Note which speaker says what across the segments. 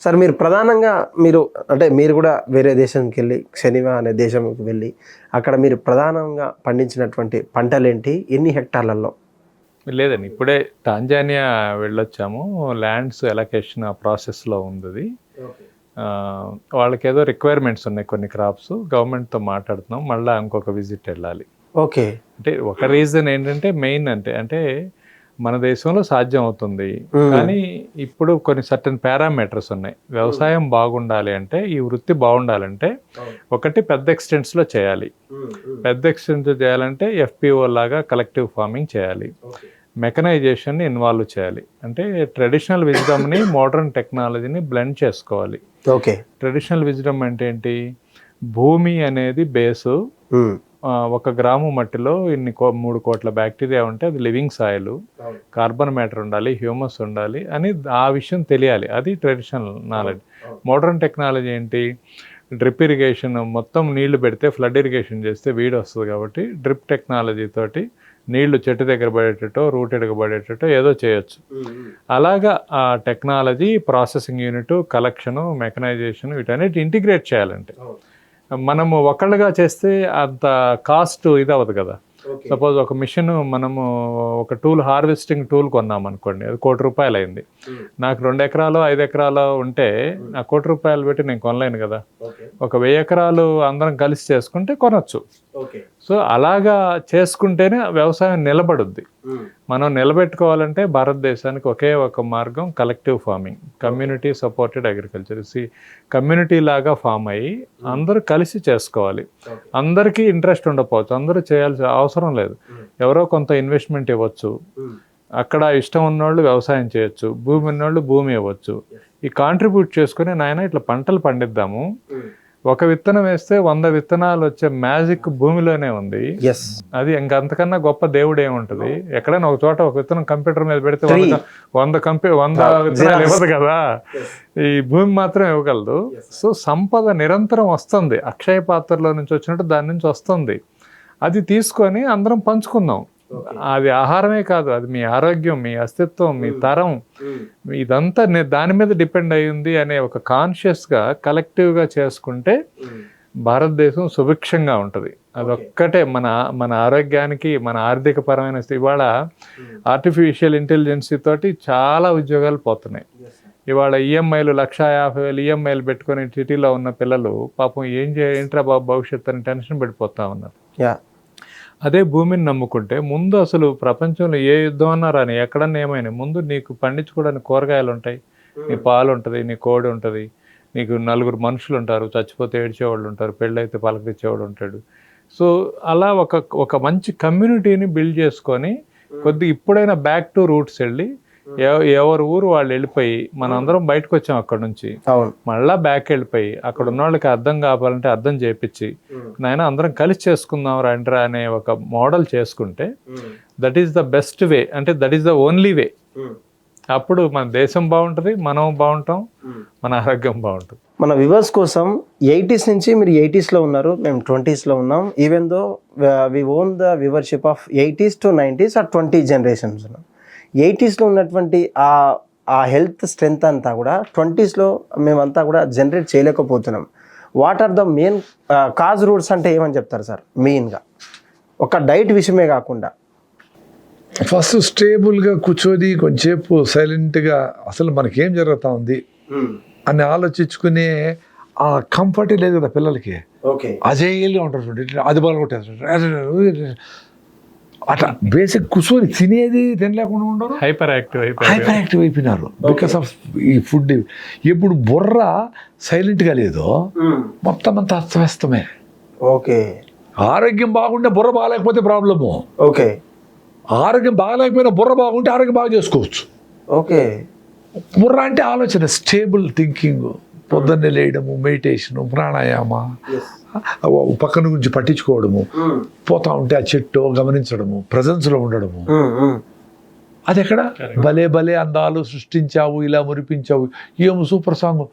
Speaker 1: Sir మీరు ప్రధానంగా మీరు అంటే మీరు కూడా వేరే దేశంకి వెళ్ళి శనివా అనే దేశంకి వెళ్ళి అక్కడ మీరు ప్రధానంగా పండించినటువంటి పంటలేంటి? ఎన్ని హెక్టార్లలో?
Speaker 2: లేదండి ఇప్పుడే టాంజానియా వెళ్ళొచ్చాము. ల్యాండ్స్ ఎలకేషన్ ఆ ప్రాసెస్లో ఉంది వాళ్ళకి ఏదో రిక్వైర్మెంట్స్ ఉన్నాయి కొన్ని క్రాప్స్. గవర్నమెంట్తో మాట్లాడుతున్నాం. మళ్ళీ ఇంకొక విజిట్ వెళ్ళాలి.
Speaker 1: ఓకే.
Speaker 2: అంటే ఒక రీజన్ ఏంటంటే మెయిన్ అంటే అంటే మన దేశంలో సాధ్యం అవుతుంది. కానీ ఇప్పుడు కొన్ని సర్టన్ పారామీటర్స్ ఉన్నాయి. వ్యవసాయం బాగుండాలి అంటే ఈ వృత్తి బాగుండాలంటే ఒకటి పెద్ద ఎక్స్టెంట్స్లో చేయాలి. పెద్ద ఎక్స్టెంట్ చేయాలంటే ఎఫ్పిఓ లాగా కలెక్టివ్ ఫార్మింగ్ చేయాలి. మెకనైజేషన్ ఇన్వాల్వ్ చేయాలి. అంటే ట్రెడిషనల్ విజ్డమ్ని మోడర్న్ టెక్నాలజీని బ్లెండ్ చేసుకోవాలి.
Speaker 1: ఓకే.
Speaker 2: ట్రెడిషనల్ విజ్డమ్ అంటే ఏంటి? భూమి అనేది బేసు ఒక గ్రాము మట్టిలో ఇన్ని కో మూడు కోట్ల బ్యాక్టీరియా ఉంటే అది లివింగ్ సాయిల్. కార్బన్ మ్యాటర్ ఉండాలి హ్యూమస్ ఉండాలి అని ఆ విషయం తెలియాలి. అది ట్రెడిషనల్ నాలెడ్జ్. మోడర్న్ టెక్నాలజీ ఏంటి? డ్రిప్ ఇరిగేషన్ మొత్తం నీళ్ళు పెడితే ఫ్లడ్ ఇరిగేషన్ చేస్తే వీడ్ వస్తుంది కాబట్టి డ్రిప్ టెక్నాలజీ తోటి నీళ్ళు చెట్టు దగ్గర పడేటట్టో రూటెడ్గా పడేటట్టో ఏదో చేయొచ్చు. అలాగా ఆ technology processing unit collection mechanization వీటన్నిటి ఇంటిగ్రేట్ చేయాలంటే. మనము ఒకళ్ళుగా చేస్తే అంత కాస్ట్ ఇది అవ్వదు కదా సపోజ్ ఒక మిషన్ మనము ఒక టూల్ హార్వెస్టింగ్ టూల్ కొన్నాం అనుకోండి అది కోటి రూపాయలు అయింది నాకు రెండు ఎకరాలు ఐదు ఎకరాలు ఉంటే ఆ కోటి రూపాయలు పెట్టి నేను కొనలేను కదా. ఒక వెయ్యి ఎకరాలు అందరం కలిసి చేసుకుంటే కొనొచ్చు. సో అలాగా చేసుకుంటేనే వ్యవసాయం నిలబడుద్ది. మనం నిలబెట్టుకోవాలంటే భారతదేశానికి ఒకే ఒక మార్గం collective farming community supported agriculture. C community లాగా ఫామ్ అయ్యి అందరూ కలిసి చేసుకోవాలి. అందరికీ ఇంట్రెస్ట్ ఉండకపోవచ్చు. అందరూ చేయాల్సిన అవసరం లేదు. ఎవరో కొంత ఇన్వెస్ట్మెంట్ ఇవ్వచ్చు. అక్కడ ఇష్టం ఉన్నోళ్ళు వ్యవసాయం చేయొచ్చు. భూమి ఉన్నోళ్ళు భూమి ఇవ్వచ్చు. ఈ కాంట్రిబ్యూట్ చేసుకుని నాయన ఇట్లా పంటలు పండిద్దాము. ఒక విత్తనం వేస్తే వంద విత్తనాలు వచ్చే మ్యాజిక్ భూమిలోనే ఉంది. అది ఇంక అంతకన్నా గొప్ప దేవుడు ఏముంటది ఎక్కడైనా ఒక చోట ఒక విత్తనం కంప్యూటర్ మీద పెడితే వంద కంప్యూ వంద విత్తనాలు ఇవ్వదు కదా? ఈ భూమి మాత్రం ఇవ్వగలదు. సో సంపద నిరంతరం వస్తుంది. అక్షయ పాత్రలో నుంచి వచ్చినట్టు దాని నుంచి వస్తుంది. అది తీసుకొని అందరం పంచుకుందాం. అది ఆహారమే కాదు అది మీ ఆరోగ్యం మీ అస్తిత్వం మీ తరం. ఇదంతా నే- దాని మీద డిపెండ్ అయ్యింది అనే ఒక కాన్షియస్గా కలెక్టివ్గా చేసుకుంటే భారతదేశం సుభిక్షంగా ఉంటుంది. అదొక్కటే మన మన ఆరోగ్యానికి మన ఆర్థిక పరమైన స్థితి ఇవాళ ఆర్టిఫిషియల్ ఇంటెలిజెన్సీ తోటి చాలా ఉద్యోగాలు పోతున్నాయి. ఇవాళ ఈఎంఐలు లక్ష యాభై వేలు ఈఎంఐలు పెట్టుకొని సిటీలో ఉన్న పిల్లలు పాపం ఏం చే ఏంట్రా బాబు భవిష్యత్తు అని టెన్షన్ పడిపోతా ఉన్నారు.
Speaker 1: యా
Speaker 2: అదే భూమిని నమ్ముకుంటే ముందు అసలు ప్రపంచంలో ఏ యుద్ధం అన్నా రాని ఎక్కడన్నా ఏమైనా ముందు నీకు పండించుకోవడానికి కూరగాయలు ఉంటాయి. నీ పాలు ఉంటుంది నీ కోడి ఉంటుంది నీకు నలుగురు మనుషులు ఉంటారు చచ్చిపోతే ఏడ్చేవాళ్ళు ఉంటారు పెళ్ళైతే పలకరించేవాడు ఉంటాడు. సో అలా ఒక ఒక మంచి కమ్యూనిటీని బిల్డ్ చేసుకొని కొద్ది ఇప్పుడైనా బ్యాక్ టు రూట్స్ వెళ్ళి ఎవరి ఊరు వాళ్ళు వెళ్ళిపోయి మనందరం బయటకు వచ్చాం అక్కడ నుంచి. మళ్ళా బ్యాక్ వెళ్ళిపోయి అక్కడ ఉన్న వాళ్ళకి అర్థం కావాలంటే అర్థం చేపించి నాయన అందరం కలిసి చేసుకుందాం రండిరా అనే ఒక మోడల్ చేసుకుంటే that is the best way అంటే that is the only way అప్పుడు మన దేశం బాగుంటుంది మనం బాగుంటాం మన ఆరోగ్యం బాగుంటుంది.
Speaker 1: మన వివర్స్ కోసం ఎయిటీస్ నుంచి మీరు ఎయిటీస్లో ఉన్నారు మేము ట్వంటీస్లో ఉన్నాం. Even though we own the viewership of eighties to nineties ఆ ట్వంటీ జనరేషన్స్ ఎయిటీస్లో ఉన్నటువంటి ఆ ఆ హెల్త్ స్ట్రెంగ్త్ అంతా కూడా ట్వంటీస్లో మేమంతా కూడా జనరేట్ చేయలేకపోతున్నాం. What are the main cause roots అంటే ఏమని చెప్తారు సార్? మెయిన్గా. ఒక డైట్ విషయమే కాకుండా.
Speaker 3: ఫస్ట్ స్టేబుల్గా కూర్చొని కొంచెంసేపు సైలెంట్గా అసలు మనకేం జరుగుతూ ఉంది అని ఆలోచించుకునే ఆ కంఫర్ట్ లేదు కదా పిల్లలకి.
Speaker 1: ఓకే.
Speaker 3: అజేయంగా ఉంటారు అది బాగా కొట్టేస్తారు అట్లా బేసిక్ కూర్చొని తినేది తినలేకుండా ఉండరు?
Speaker 2: హైపర్ యాక్టివ్
Speaker 3: హైపర్ యాక్టివ్ అయిపోయినారు బికాస్ ఆఫ్ ఈ ఫుడ్ ఎప్పుడు బుర్ర సైలెంట్గా లేదో మొత్తం అంతా అస్తవ్యస్తమే.
Speaker 1: ఓకే
Speaker 3: ఆరోగ్యం బాగుంటే బుర్ర బాగాలేకపోతే ప్రాబ్లము.
Speaker 1: ఓకే
Speaker 3: ఆరోగ్యం బాగాలేకపోయినా బుర్ర బాగుంటే ఆరోగ్యం బాగా చేసుకోవచ్చు.
Speaker 1: ఓకే
Speaker 3: బుర్ర అంటే ఆలోచన స్టేబుల్ థింకింగ్ పొద్దున్నే లేయడము మెడిటేషను ప్రాణాయామ. పక్కన గురించి పట్టించుకోవడము పోతా ఉంటే ఆ చెట్టు గమనించడము ప్రజెన్స్లో ఉండడము. అది ఎక్కడ? భలే భలే అందాలు సృష్టించావు ఇలా మురిపించావు. ఏమో సూపర్ సాంగ్?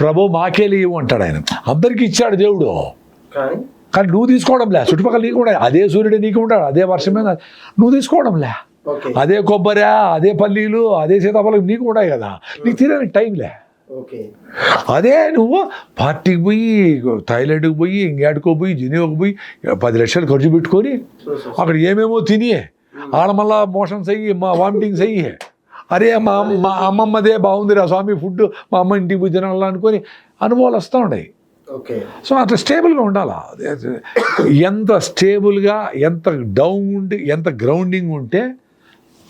Speaker 3: ప్రభు మాకేలి ఇవ్వు అంటాడు ఆయన. అందరికీ ఇచ్చాడు దేవుడు. కానీ? నువ్వు తీసుకోవడంలే చుట్టుపక్కల నీకు కూడా అదే సూర్యుడు నీకు ఉంటాడు అదే వర్షమే నువ్వు తీసుకోవడంలే
Speaker 1: ఓకే.
Speaker 3: అదే కొబ్బరి అదే పల్లీలు అదే సీతాఫలం నీకు ఉన్నాయి కదా. నీకు తినడానికి టైంలే
Speaker 1: ఓకే
Speaker 3: అదే నువ్వు పార్టీకి పోయి థాయిలాండ్కి పోయి ఇంకేడుకో పోయి జినీవాకి పోయి పది లక్షలు ఖర్చు పెట్టుకొని అక్కడ ఏమేమో తిని ఆడ మళ్ళా మోషన్స్ అయ్యి మా వామిటింగ్స్ అయ్యి. అరే మా మా అమ్మమ్మదే బాగుందిరా స్వామి ఫుడ్ మా అమ్మ ఇంటికి పోయి తినాలా అనుకొని అనుభవాలు వస్తూ ఉన్నాయి.
Speaker 1: ఓకే.
Speaker 3: సో అట్లా స్టేబుల్గా ఉండాలా? ఎంత స్టేబుల్గా ఎంత డౌన్ ఉండి ఎంత గ్రౌండింగ్ ఉంటే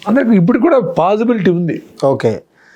Speaker 3: అందరికి ఇప్పుడు కూడా పాసిబిలిటీ ఉంది.
Speaker 1: ఓకే.